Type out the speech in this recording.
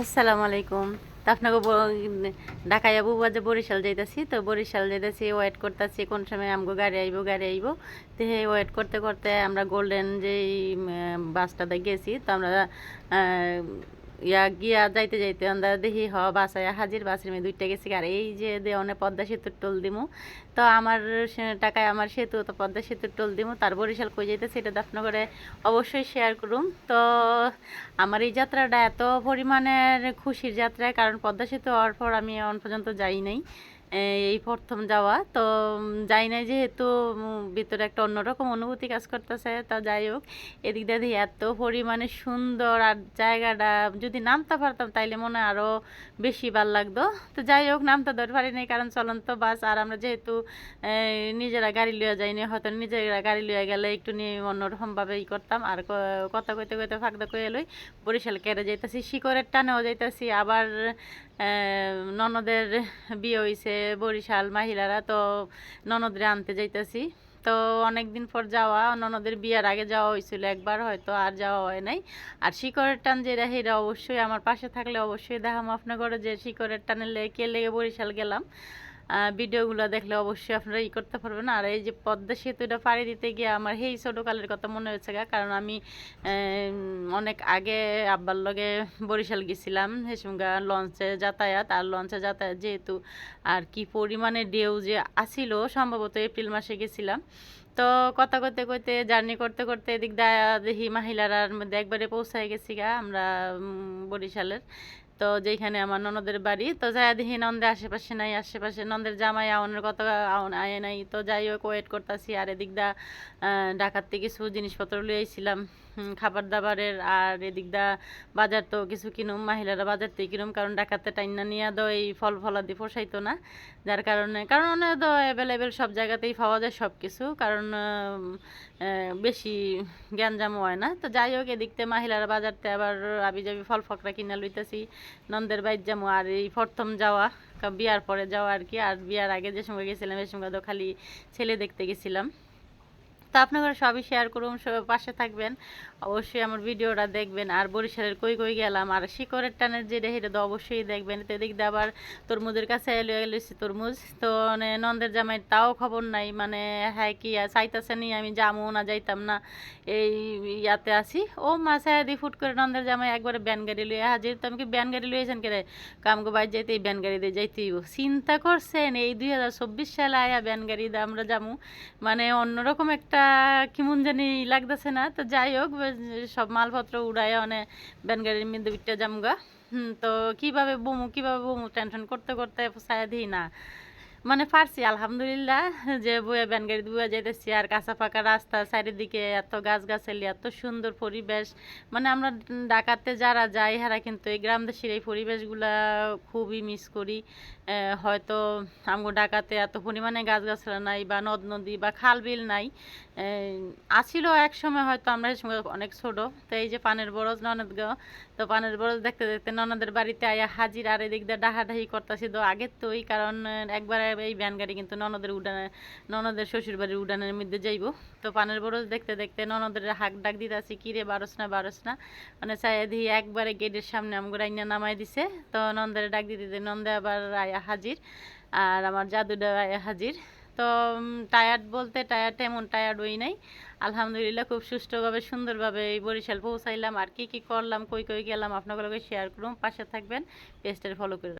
আসসালামু আলাইকুম। তো আপনাকে ঢাকায় আবু বাজে বরিশাল যাইতেছি, তো বরিশাল যাইতেছি ওয়েট করতেছি, কোন সময় আমগো গাড়ি আইব গাড়ি আইব। তো হে ওয়েট করতে করতে আমরা গোল্ডেন যেই বাসটাতে গেছি, তো আমরা ইয়া গিয়া যাইতে যাইতে আমরা দেখি, হ, বাসায়, হাজির বাসের মেয়ে দুইটা গেছি আর এই যে দেওয়ানে পদ্মা সেতুর টোল দিমু, তো আমার টাকায় আমার সেতু, তো পদ্মা সেতুর টোল দিমু। তার বরিশাল কই যাইতে সেটা করে অবশ্যই শেয়ার করুম। তো আমার এই যাত্রাটা এত পরিমাণের খুশির যাত্রা, কারণ পদ্মা সেতু হওয়ার পর আমি এখন পর্যন্ত যাই নাই। এই প্রথম যাওয়া। তো যাই নাই যেহেতু ভিতরে একটা অন্যরকম অনুভূতি কাজ করতেছে, তা যাই হোক, এদিক দিয়ে এত পরিমাণে সুন্দর আর জায়গাটা, যদি নামতে পারতাম তাইলে মনে হয় আরও বেশি ভালো লাগতো। তো যাই হোক, নামতে ধরে পারি নাই, কারণ চলন্ত বাস, আর আমরা যেহেতু নিজেরা গাড়ি লইয়া যাইনি, হয়তো নিজেরা গাড়ি লইয়া গেলে একটু নিয়ে অন্যরকমভাবে ই করতাম। আর কথা কইতে কইতে ফাঁকদা কয়ে লই, বরিশাল কেড়ে যাইতাছি শিকরের টানেও যাইতাছি, আবার ননদের বিয়ে হয়েছে বরিশাল, মাহিলারা, তো ননদরে আনতে যাইতেছি। তো অনেক দিন পর যাওয়া, ননদের বিয়ার আগে যাওয়া হয়েছিল একবার, হয়তো আর যাওয়া হয় নাই। আর শিকরের টান যেটা হেরা অবশ্যই আমার পাশে থাকলে অবশ্যই দেখাম আপনার ঘরে যে শিকরের টানে লেগে লেগে বরিশাল গেলাম। ভিডিওগুলো দেখলে অবশ্যই আপনারা ই করতে পারবেন। আর এই যে পদ্মা সেতুটা পাড়ি দিতে গিয়ে আমার সেই ছোটোকালের কথা মনে হয়েছে গা, কারণ আমি অনেক আগে আব্বার লগে বরিশাল গেছিলাম, হেসমগা লঞ্চে যাতায়াত। আর লঞ্চে যাতায়াত যেহেতু আর কি পরিমাণে ঢেউ যে আসিল সম্ভবত এপ্রিল মাসে গেছিলাম। তো কথা করতে করতে জার্নি করতে করতে এদিক দা দেখি মহিলারার মধ্যে একবারে পৌঁছায় গেছি গা আমরা বরিশালের। তো যেখানে আমার ননদের বাড়ি, তো যাই দেখি নন্দের আশেপাশে নাই, আশেপাশে নন্দের জামাই আউনের কত আয় নাই, তো যাই হোক ওয়েট করতেছি। আর এদিক দা ঢাকার থেকে কিছু জিনিসপত্র লিয়ে আইছিলাম খাবার দাবারের। আর এদিক দা, বাজার তো কিছু কিনুম, মহিলারা বাজার থেকে কিনুম, কারণ ঢাকাতে টাইনা নিয়ে তো এই ফল ফলাদি পোষাইতো না। যার কারণে, কারণ অনেক তো অ্যাভেলেবেল সব জায়গাতেই পাওয়া যায় সব কিছু কারণ বেশি গ্যাঞ্জাম হয় না। তো যাই হোক এদিকতে মহিলারা বাজারতে আবার আবি যাবি ফল ফকরা কিনা লইতেছি। নন্দের বাইর যাব আর এই প্রথম যাওয়া বিয়ার পরে যাওয়া আর কি। আর বিয়ার আগে যে সময় গেছিলাম এই সময় তো খালি ছেলে দেখতে গেছিলাম। তো আপনারা সবই শেয়ার করুন সব পাশে থাকবেন। অবশ্যই আমার ভিডিওটা দেখবেন। আর বরিশালের কই কই গেলাম, আর শিকরের টানের যে সেটা তো অবশ্যই দেখবেন। তো এদিক দিয়ে আবার তরমুজের কাছে এলো এলেছি তরমুজ। তো মানে নন্দের জামাই তাও খবর নাই মানে হ্যাঁ কি চাইতেছে নি, আমি যামও না যাইতাম না, এই ইয়াতে আসি ও মাসে দি ফুট করে নন্দের জামাই একবারে ব্যান গাড়ি লইয়া হাজির তো আমি কি ব্যান গাড়ি লইয়েছেন কে কামগো বাইর যাইতে এই ব্যান গাড়ি দিয়ে যাইতেই চিন্তা করছেন, এই দুই হাজার চব্বিশ সালে আয়া ব্যান গাড়ি দিয়ে আমরা যামু। মানে অন্যরকম একটা কেমন জানি লাগতেছে না। তো যাই হোক সব মালপত্র উড়ায় অনেক ব্যানগাড়ির মধ্যে বিটটা জামগা তো কীভাবে বমু কীভাবে বমু, টেনশন করতে করতে ছায়া দিই না। মানে পারছি আলহামদুলিল্লাহ, যে বইয়া ব্যান গাড়ি যাইতেছি, আর কাঁচা পাকা রাস্তা, চারিদিকে এত গাছ গাছালি এত সুন্দর পরিবেশ। মানে আমরা ডাকাতে যারা যাই হারা কিন্তু এই গ্রাম দেশের এই পরিবেশগুলা খুবই মিস করি। হয়তো আমগো ডাকাতে এত পরিমাণে গাছগাছলা নাই, বা নদ নদী, বা খাল বিল নাই। আসিল এক সময় হয়তো আমরা অনেক ছোট, তো এই যে পানের বরজ ননদ তো পানের বরজ দেখতে দেখতে ননদের বাড়িতে আয়া হাজির, আর এদিক দিয়ে ডাহাডাহি করতেছি। তো আগের তো ওই কারণ একবার এই ভ্যান গাড়ি কিন্তু ননদের উডানে, ননদের শ্বশুর বাড়ির উডানের মধ্যে যাইবো। তো পানের বরজ দেখতে দেখতে ননদের হাক ডাক দিতেছি কিরে বারস না বারস না? মানে চাই দিয়ে একবারে গেটের সামনে আমগো রাইনা নামাই দিছে। তো নন্দের ডাক দিতে দিতে নন্দে আবার আয়া হাজির, আর আমার জাদুটা আয়া হাজির। তো টায়ার্ড বলতে টায়ার্ড এমন টায়ার্ড হই নাই। আলহামদুলিল্লাহ খুব সুষ্ঠুভাবে, সুন্দরভাবে এই বরিশাল পৌঁছাইলাম। আর কি কি করলাম, কই কই গেলাম, আপনাগুলোকে শেয়ার করুন পাশে থাকবেন পেজটা ফলো করে